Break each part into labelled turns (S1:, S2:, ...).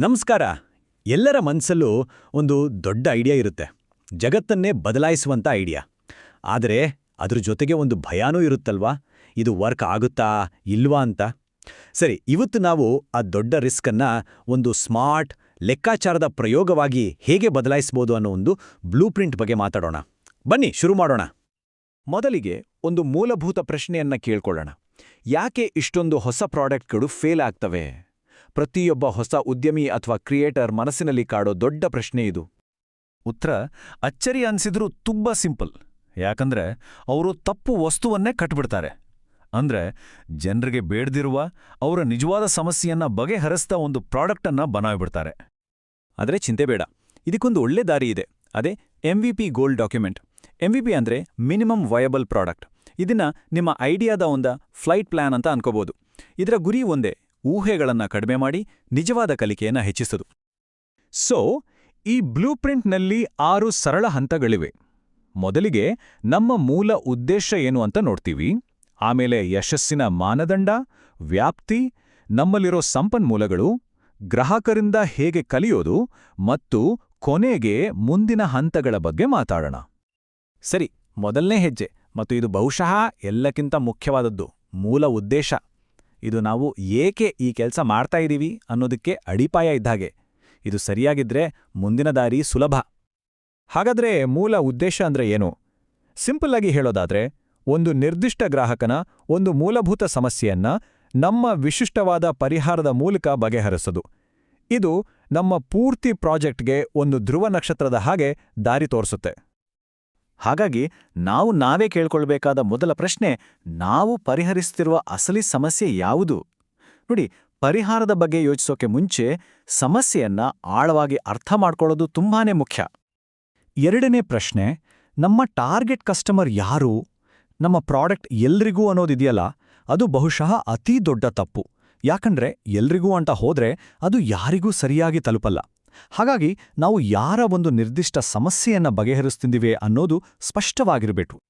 S1: ನಮಸ್ಕಾರ. ಎಲ್ಲರ ಮನಸ್ಸಲ್ಲೂ ಒಂದು ದೊಡ್ಡ ಐಡಿಯಾ ಇರುತ್ತೆ. ಜಗತ್ತನ್ನೇ ಬದಲಾಯಿಸುವಂಥ ಐಡಿಯಾ. ಆದರೆ ಅದ್ರ ಜೊತೆಗೆ ಒಂದು ಭಯಾನೂ ಇರುತ್ತಲ್ವಾ? ಇದು ವರ್ಕ್ ಆಗುತ್ತಾ, ಇಲ್ವಾ ಅಂತ? ಸರಿ, ಇವತ್ತು ನಾವು ಆ ದೊಡ್ಡ ರಿಸ್ಕನ್ನು ಒಂದು ಸ್ಮಾರ್ಟ್ ಲೆಕ್ಕಾಚಾರದ ಪ್ರಯೋಗವಾಗಿ ಹೇಗೆ ಬದಲಾಯಿಸ್ಬೋದು ಅನ್ನೋ ಒಂದು ಬ್ಲೂ ಪ್ರಿಂಟ್ ಬಗ್ಗೆ ಮಾತಾಡೋಣ. ಬನ್ನಿ, ಶುರು ಮಾಡೋಣ. ಮೊದಲಿಗೆ ಒಂದು ಮೂಲಭೂತ ಪ್ರಶ್ನೆಯನ್ನ ಕೇಳ್ಕೊಳ್ಳೋಣ. ಯಾಕೆ ಇಷ್ಟೊಂದು ಹೊಸ ಪ್ರಾಡಕ್ಟ್ಗಳು ಫೇಲ್ ಆಗ್ತವೆ? ಪ್ರತಿಯೊಬ್ಬ ಹೊಸ ಉದ್ಯಮಿ ಅಥವಾ ಕ್ರಿಯೇಟರ್ ಮನಸ್ಸಿನಲ್ಲಿ ಕಾಡೋ ದೊಡ್ಡ ಪ್ರಶ್ನೆ ಇದು.
S2: ಉತ್ತರ ಅಚ್ಚರಿ ಅನ್ಸಿದ್ರೂ ತುಂಬ ಸಿಂಪಲ್. ಯಾಕಂದ್ರೆ ಅವರು ತಪ್ಪು ವಸ್ತುವನ್ನೇ ಕಟ್ಬಿಡ್ತಾರೆ. ಅಂದ್ರೆ ಜನರಿಗೆ ಬೇಡ್ದಿರುವ ಅವರ ನಿಜವಾದ ಸಮಸ್ಯೆಯನ್ನ ಬಗೆಹರಿಸ್ತಾ ಒಂದು ಪ್ರಾಡಕ್ಟನ್ನ ಬನಾಯ್ಬಿಡ್ತಾರೆ.
S1: ಆದರೆ ಚಿಂತೆ ಬೇಡ. ಇದಕ್ಕೊಂದು ಒಳ್ಳೆ ದಾರಿ ಇದೆ. ಅದೇ M V P gold document M V P ಅಂದರೆ ಮಿನಿಮಮ್ ವಯಬಲ್ ಪ್ರಾಡಕ್ಟ್. ಇದನ್ನ ನಿಮ್ಮ ಐಡಿಯಾದ ಒಂದ ಫ್ಲೈಟ್ ಪ್ಲಾನ್ ಅಂತ ಅನ್ಕೋಬೋದು. ಇದರ ಗುರಿ ಒಂದೇ. ಊಹೆಗಳನ್ನ ಕಡಿಮೆ ಮಾಡಿ ನಿಜವಾದ ಕಲಿಕೆಯನ್ನ ಹೆಚ್ಚಿಸದು. ಸೊ ಈ ಬ್ಲೂ ಪ್ರಿಂಟ್ನಲ್ಲಿ ಆರು ಸರಳ ಹಂತಗಳಿವೆ. ಮೊದಲಿಗೆ ನಮ್ಮ ಮೂಲ ಉದ್ದೇಶ ಏನು ಅಂತ ನೋಡ್ತೀವಿ. ಆಮೇಲೆ ಯಶಸ್ಸಿನ ಮಾನದಂಡ, ವ್ಯಾಪ್ತಿ, ನಮ್ಮಲ್ಲಿರೋ ಸಂಪನ್ಮೂಲಗಳು, ಗ್ರಾಹಕರಿಂದ ಹೇಗೆ ಕಲಿಯೋದು ಮತ್ತು ಕೊನೆಗೆ ಮುಂದಿನ ಹಂತಗಳ ಬಗ್ಗೆ ಮಾತಾಡೋಣ. ಸರಿ, ಮೊದಲನೇ ಹೆಜ್ಜೆ ಮತ್ತು ಇದು ಬಹುಶಃ ಎಲ್ಲಕ್ಕಿಂತ ಮುಖ್ಯವಾದದ್ದು, ಮೂಲ ಉದ್ದೇಶ. ಇದು ನಾವು ಏಕೆ ಈ ಕೆಲಸ ಮಾಡ್ತಾ ಇದ್ದೀವಿ ಅನ್ನೋದಕ್ಕೆ ಅಡಿಪಾಯ ಇದ್ದಾಗೆ ಇದು ಸರಿಯಾಗಿದ್ರೆ ಮುಂದಿನ ದಾರಿ ಸುಲಭ. ಹಾಗಾದ್ರೆ ಮೂಲ ಉದ್ದೇಶ ಅಂದ್ರೆ ಏನು? ಸಿಂಪಲ್ ಆಗಿ ಹೇಳೋದಾದ್ರೆ, ಒಂದು ನಿರ್ದಿಷ್ಟ ಗ್ರಾಹಕನ ಒಂದು ಮೂಲಭೂತ ಸಮಸ್ಯೆಯನ್ನ ನಮ್ಮ ವಿಶಿಷ್ಟವಾದ ಪರಿಹಾರದ ಮೂಲಕ ಬಗೆಹರಿಸೋದು. ಇದು ನಮ್ಮ ಪೂರ್ತಿ ಪ್ರಾಜೆಕ್ಟ್ಗೆ ಒಂದು ಧ್ರುವ ನಕ್ಷತ್ರದ ಹಾಗೆ ದಾರಿ ತೋರಿಸುತ್ತೆ. ಹಾಗಾಗಿ ನಾವು ನಾವೇ ಕೇಳ್ಕೊಳ್ಬೇಕಾದ ಮೊದಲ ಪ್ರಶ್ನೆ, ನಾವು ಪರಿಹರಿಸ್ತಿರುವ ಅಸಲಿ ಸಮಸ್ಯೆ ಯಾವುದು? ನೋಡಿ, ಪರಿಹಾರದ ಬಗ್ಗೆ ಯೋಚಿಸೋಕೆ ಮುಂಚೆ ಸಮಸ್ಯೆಯನ್ನ ಆಳವಾಗಿ ಅರ್ಥ ಮಾಡ್ಕೊಳ್ಳೋದು ತುಂಬಾನೇ ಮುಖ್ಯ. ಎರಡನೇ ಪ್ರಶ್ನೆ, ನಮ್ಮ ಟಾರ್ಗೆಟ್ ಕಸ್ಟಮರ್ ಯಾರು? ನಮ್ಮ ಪ್ರಾಡಕ್ಟ್ ಎಲ್ರಿಗೂ ಅನ್ನೋದಿದೆಯಲ್ಲ, ಅದು ಬಹುಶಃ ಅತೀ ದೊಡ್ಡ ತಪ್ಪು. ಯಾಕಂದ್ರೆ ಎಲ್ರಿಗೂ ಅಂತ ಹೋದ್ರೆ ಅದು ಯಾರಿಗೂ ಸರಿಯಾಗಿ ತಲುಪಲ್ಲ. ಹಾಗಾಗಿ ನಾವು ಯಾರ ಒಂದು ನಿರ್ದಿಷ್ಟ ಸಮಸ್ಯೆಯನ್ನ ಬಗೆಹರಿಸ್ತಿದ್ದೀವಿ ಅನ್ನೋದು ಸ್ಪಷ್ಟವಾಗಿರಬೇಕು.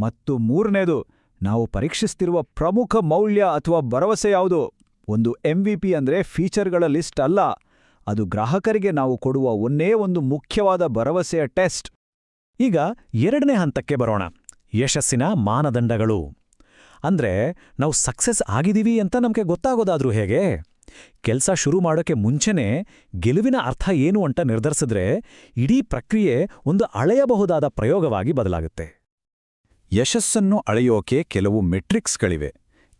S1: ಮತ್ತು ಮೂರನೇದು, ನಾವು ಪರೀಕ್ಷಿಸ್ತಿರುವ ಪ್ರಮುಖ ಮೌಲ್ಯ ಅಥವಾ ಭರವಸೆ ಯಾವುದು? ಒಂದು ಎಂವಿಪಿ ಅಂದ್ರೆ ಫೀಚರ್ಗಳ ಲಿಸ್ಟ್ ಅಲ್ಲ. ಅದು ಗ್ರಾಹಕರಿಗೆ ನಾವು ಕೊಡುವ ಒಂದೇ ಒಂದು ಮುಖ್ಯವಾದ ಭರವಸೆಯ ಟೆಸ್ಟ್. ಈಗ ಎರಡನೇ ಹಂತಕ್ಕೆ ಬರೋಣ. ಯಶಸ್ಸಿನ ಮಾನದಂಡಗಳು. ಅಂದ್ರೆ ನಾವು ಸಕ್ಸೆಸ್ ಆಗಿದೀವಿ ಅಂತ ನಮಗೆ ಗೊತ್ತಾಗೋದಾದ್ರೂ ಹೇಗೆ? ಕೆಲ್ಸ ಶುರು ಮಾಡೋಕೆ ಮುಂಚೆನೇ ಗೆಲುವಿನ ಅರ್ಥ ಏನು ಅಂತ ನಿರ್ಧರಿಸಿದ್ರೆ ಇಡೀ ಪ್ರಕ್ರಿಯೆ ಒಂದು ಅಳೆಯಬಹುದಾದ ಪ್ರಯೋಗವಾಗಿ ಬದಲಾಗುತ್ತೆ. ಯಶಸ್ಸನ್ನು ಅಳೆಯೋಕೆ ಕೆಲವು ಮೆಟ್ರಿಕ್ಸ್ಗಳಿವೆ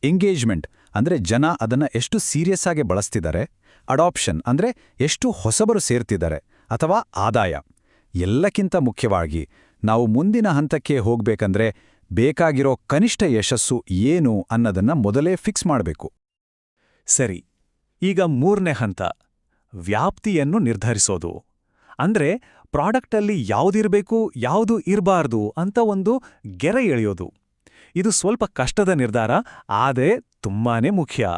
S1: ಎಂಗೇಜ್ಮೆಂಟ್ ಅಂದ್ರೆ ಜನ ಅದನ್ನ ಎಷ್ಟು ಸೀರಿಯಸ್ ಆಗಿ ಬಳಸ್ತಿದ್ದಾರೆ, ಅಡಾಪ್ಷನ್ ಅಂದ್ರೆ ಎಷ್ಟು ಹೊಸಬರು ಸೇರ್ತಿದ್ದಾರೆ ಅಥವಾ ಆದಾಯ. ಎಲ್ಲಕ್ಕಿಂತ ಮುಖ್ಯವಾಗಿ ನಾವು ಮುಂದಿನ ಹಂತಕ್ಕೆ ಹೋಗ್ಬೇಕಂದ್ರೆ ಬೇಕಾಗಿರೋ ಕನಿಷ್ಠ ಯಶಸ್ಸು ಏನು ಅನ್ನೋದನ್ನ ಮೊದಲೇ ಫಿಕ್ಸ್ ಮಾಡಬೇಕು. ಸರಿ ಈಗ ಮೂರನೇ ಹಂತ, ವ್ಯಾಪ್ತಿಯನ್ನು ನಿರ್ಧರಿಸೋದು. ಅಂದ್ರೆ ಪ್ರಾಡಕ್ಟಲ್ಲಿ ಯಾವುದಿರಬೇಕು, ಯಾವುದು ಇರಬಾರ್ದು ಅಂತ ಒಂದು ಗೆರೆ ಎಳೆಯೋದು. ಇದು ಸ್ವಲ್ಪ ಕಷ್ಟದ ನಿರ್ಧಾರ ಆದೇ ತುಂಬಾನೇ ಮುಖ್ಯ.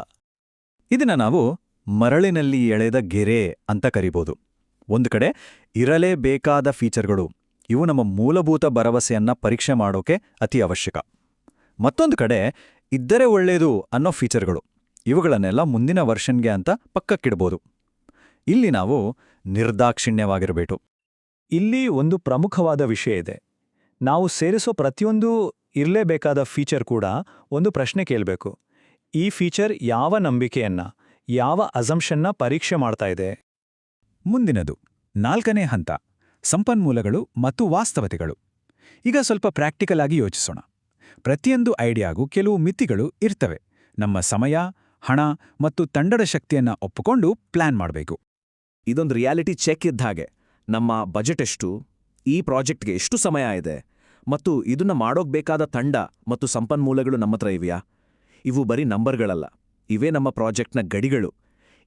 S1: ಇದನ್ನ ನಾವು ಮರಳಿನಲ್ಲಿ ಎಳೆದ ಗೆರೆ ಅಂತ ಕರಿಬೋದು. ಒಂದು ಕಡೆ ಇರಲೇಬೇಕಾದ ಫೀಚರ್ಗಳು, ಇವು ನಮ್ಮ ಮೂಲಭೂತ ಭರವಸೆಯನ್ನ ಪರೀಕ್ಷೆ ಮಾಡೋಕೆ ಅತಿ ಅವಶ್ಯಕ. ಮತ್ತೊಂದು ಕಡೆ ಇದ್ದರೆ ಒಳ್ಳೆಯದು ಅನ್ನೋ ಫೀಚರ್ಗಳು. ಇವುಗಳನ್ನೆಲ್ಲ ಮುಂದಿನ ವರ್ಷನ್ಗೆ ಅಂತ ಪಕ್ಕಕ್ಕಿಡ್ಬೋದು. ಇಲ್ಲಿ ನಾವು ನಿರ್ದಾಕ್ಷಿಣ್ಯವಾಗಿರಬೇಕು. ಇಲ್ಲಿ ಒಂದು ಪ್ರಮುಖವಾದ ವಿಷಯ ಇದೆ. ನಾವು ಸೇರಿಸೋ ಪ್ರತಿಯೊಂದು ಇರಲೇಬೇಕಾದ ಫೀಚರ್ ಕೂಡ ಒಂದು ಪ್ರಶ್ನೆ ಕೇಳಬೇಕು. ಈ ಫೀಚರ್ ಯಾವ ನಂಬಿಕೆಯನ್ನ, ಯಾವ ಅಸಂಪ್ಷನ್ನ ಪರೀಕ್ಷೆ ಮಾಡ್ತಾ ಇದೆ? ಮುಂದಿನದು, ನಾಲ್ಕನೇ ಹಂತ, ಸಂಪನ್ಮೂಲಗಳು ಮತ್ತು ವಾಸ್ತವತೆಗಳು. ಈಗ ಸ್ವಲ್ಪ ಪ್ರಾಕ್ಟಿಕಲ್ ಆಗಿ ಯೋಚಿಸೋಣ. ಪ್ರತಿಯೊಂದು ಐಡಿಯಾಗೂ ಕೆಲವು ಮಿತಿಗಳು ಇರ್ತವೆ. ನಮ್ಮ ಸಮಯ ಹಣ ಮತ್ತು ತಂಡದ ಶಕ್ತಿಯನ್ನ ಒಪ್ಪಿಕೊಂಡು ಪ್ಲಾನ್ ಮಾಡಬೇಕು.
S3: ಇದೊಂದು ರಿಯಾಲಿಟಿ ಚೆಕ್ ಇದ್ದ ಹಾಗೆ. ನಮ್ಮ ಬಜೆಟ್ ಎಷ್ಟು? ಈ ಪ್ರಾಜೆಕ್ಟ್ಗೆ ಎಷ್ಟು ಸಮಯ ಇದೆ? ಮತ್ತು ಇದನ್ನ ಮಾಡೋಗ್ಬೇಕಾದ ತಂಡ ಮತ್ತು ಸಂಪನ್ಮೂಲಗಳು ನಮ್ಮತ್ರ ಇವೆಯಾ? ಇವು ಬರೀ ನಂಬರ್ಗಳಲ್ಲ. ಇವೇ ನಮ್ಮ ಪ್ರಾಜೆಕ್ಟ್ನ ಗಡಿಗಳು.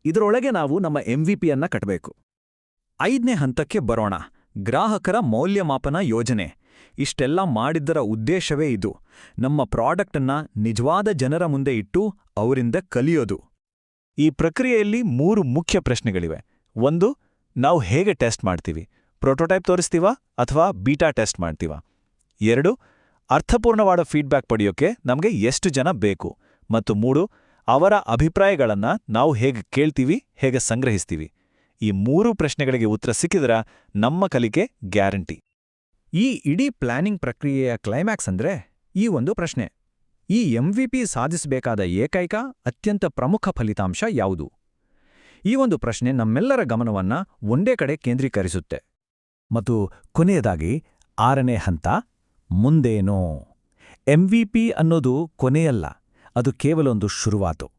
S3: ಇದರೊಳಗೆ ನಾವು ನಮ್ಮ ಎಂ ವಿ ಪಿಯನ್ನ ಕಟ್ಟಬೇಕು
S1: ಐದನೇ ಹಂತಕ್ಕೆ ಬರೋಣ. ಗ್ರಾಹಕರ ಮೌಲ್ಯಮಾಪನ ಯೋಜನೆ. ಇಷ್ಟೆಲ್ಲ ಮಾಡಿದ್ದರ ಉದ್ದೇಶವೇ ಇದು. ನಮ್ಮ ಪ್ರಾಡಕ್ಟನ್ನ ನಿಜವಾದ ಜನರ ಮುಂದೆ ಇಟ್ಟು ಅವರಿಂದ ಕಲಿಯೋದು. ಈ ಪ್ರಕ್ರಿಯೆಯಲ್ಲಿ ಮೂರು ಮುಖ್ಯ ಪ್ರಶ್ನೆಗಳಿವೆ. ಒಂದು, ನಾವು ಹೇಗೆ ಟೆಸ್ಟ್ ಮಾಡ್ತೀವಿ? ಪ್ರೋಟೋಟೈಪ್ ತೋರಿಸ್ತೀವಾ ಅಥವಾ ಬೀಟಾ ಟೆಸ್ಟ್ ಮಾಡ್ತೀವಾ? ಎರಡು, ಅರ್ಥಪೂರ್ಣವಾದ ಫೀಡ್ಬ್ಯಾಕ್ ಪಡೆಯೋಕೆ ನಮಗೆ ಎಷ್ಟು ಜನ ಬೇಕು? ಮತ್ತು ಮೂಡು ಅವರ ಅಭಿಪ್ರಾಯಗಳನ್ನು ನಾವು ಹೇಗೆ ಕೇಳ್ತೀವಿ, ಹೇಗೆ ಸಂಗ್ರಹಿಸ್ತೀವಿ? ಈ ಮೂರು ಪ್ರಶ್ನೆಗಳಿಗೆ ಉತ್ತರ ಸಿಕ್ಕಿದ್ರ ನಮ್ಮ ಕಲಿಕೆ ಗ್ಯಾರಂಟಿ.
S4: ಈ ಇಡೀ ಪ್ಲಾನಿಂಗ್ ಪ್ರಕ್ರಿಯೆಯ ಕ್ಲೈಮ್ಯಾಕ್ಸ್ ಅಂದ್ರೆ ಈ ಒಂದು ಪ್ರಶ್ನೆ. ಈ ಎಂವಿಪಿ ಸಾಧಿಸಬೇಕಾದ ಏಕೈಕ, ಅತ್ಯಂತ ಪ್ರಮುಖ ಫಲಿತಾಂಶ ಯಾವುದು? ಈ ಒಂದು ಪ್ರಶ್ನೆ ನಮ್ಮೆಲ್ಲರ ಗಮನವನ್ನ ಒಂದೇ ಕಡೆ ಕೇಂದ್ರೀಕರಿಸುತ್ತೆ.
S2: ಮತ್ತು ಕೊನೆಯದಾಗಿ, ಆರನೇ ಹಂತ, ಮುಂದೇನೋ. ಎಂವಿಪಿ ಅನ್ನೋದು ಕೊನೆಯಲ್ಲ, ಅದು ಕೇವಲ ಒಂದು ಶುರುವಾತು.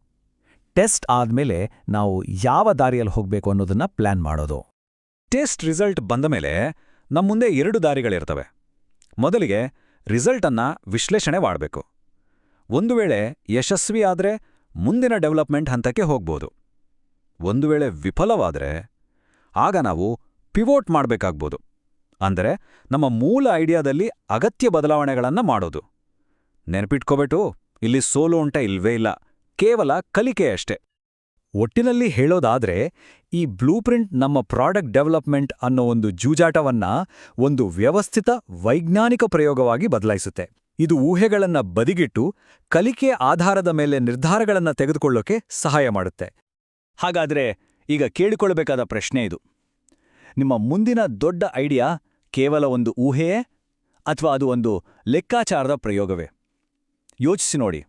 S2: ಟೆಸ್ಟ್ ಆದ್ಮೇಲೆ ನಾವು ಯಾವ ದಾರಿಯಲ್ಲಿ ಹೋಗ್ಬೇಕು ಅನ್ನೋದನ್ನ ಪ್ಲಾನ್ ಮಾಡೋದು.
S1: ಟೆಸ್ಟ್ ರಿಸಲ್ಟ್ ಬಂದ ಮೇಲೆ ನಮ್ಮ ಮುಂದೆ ಎರಡು ದಾರಿಗಳಿರ್ತವೆ. ಮೊದಲಿಗೆ ರಿಸಲ್ಟನ್ನು ವಿಶ್ಲೇಷಣೆ ಮಾಡಬೇಕು. ಒಂದು ವೇಳೆ ಯಶಸ್ವಿ ಆದ್ರೆ ಮುಂದಿನ ಡೆವಲಪ್ಮೆಂಟ್ ಹಂತಕ್ಕೆ ಹೋಗ್ಬೋದು. ಒಂದು ವೇಳೆ ವಿಫಲವಾದ್ರೆ ಆಗ ನಾವು ಪಿವೋಟ್ ಮಾಡಬೇಕಾಗ್ಬೋದು. ಅಂದರೆ ನಮ್ಮ ಮೂಲ ಐಡಿಯಾದಲ್ಲಿ ಅಗತ್ಯ ಬದಲಾವಣೆಗಳನ್ನು ಮಾಡೋದು. ನೆನಪಿಟ್ಕೋಬೇಟು, ಇಲ್ಲಿ ಸೋಲು ಉಂಟ ಇಲ್ವೇ ಇಲ್ಲ, ಕೇವಲ ಕಲಿಕೆ ಅಷ್ಟೆ. ಒಟ್ಟಿನಲ್ಲಿ ಹೇಳೋದಾದ್ರೆ, ಈ ಬ್ಲೂ ಪ್ರಿಂಟ್ ನಮ್ಮ ಪ್ರಾಡಕ್ಟ್ ಡೆವಲಪ್ಮೆಂಟ್ ಅನ್ನೋ ಒಂದು ಜೂಜಾಟವನ್ನ ಒಂದು ವ್ಯವಸ್ಥಿತ ವೈಜ್ಞಾನಿಕ ಪ್ರಯೋಗವಾಗಿ ಬದಲಾಯಿಸುತ್ತೆ. ಇದು ಊಹೆಗಳನ್ನ ಬದಿಗಿಟ್ಟು ಕಲಿಕೆ ಆಧಾರದ ಮೇಲೆ ನಿರ್ಧಾರಗಳನ್ನ ತೆಗೆದುಕೊಳ್ಳೋಕೆ ಸಹಾಯ ಮಾಡುತ್ತೆ. ಹಾಗಾದ್ರೆ ಈಗ ಕೇಳಿಕೊಳ್ಳಬೇಕಾದ ಪ್ರಶ್ನೆ ಇದು. ನಿಮ್ಮ ಮುಂದಿನ ದೊಡ್ಡ ಐಡಿಯಾ ಕೇವಲ ಒಂದು ಊಹೆಯೇ ಅಥವಾ ಅದು ಒಂದು ಲೆಕ್ಕಾಚಾರದ ಪ್ರಯೋಗವೇ? ಯೋಚಿಸಿ ನೋಡಿ.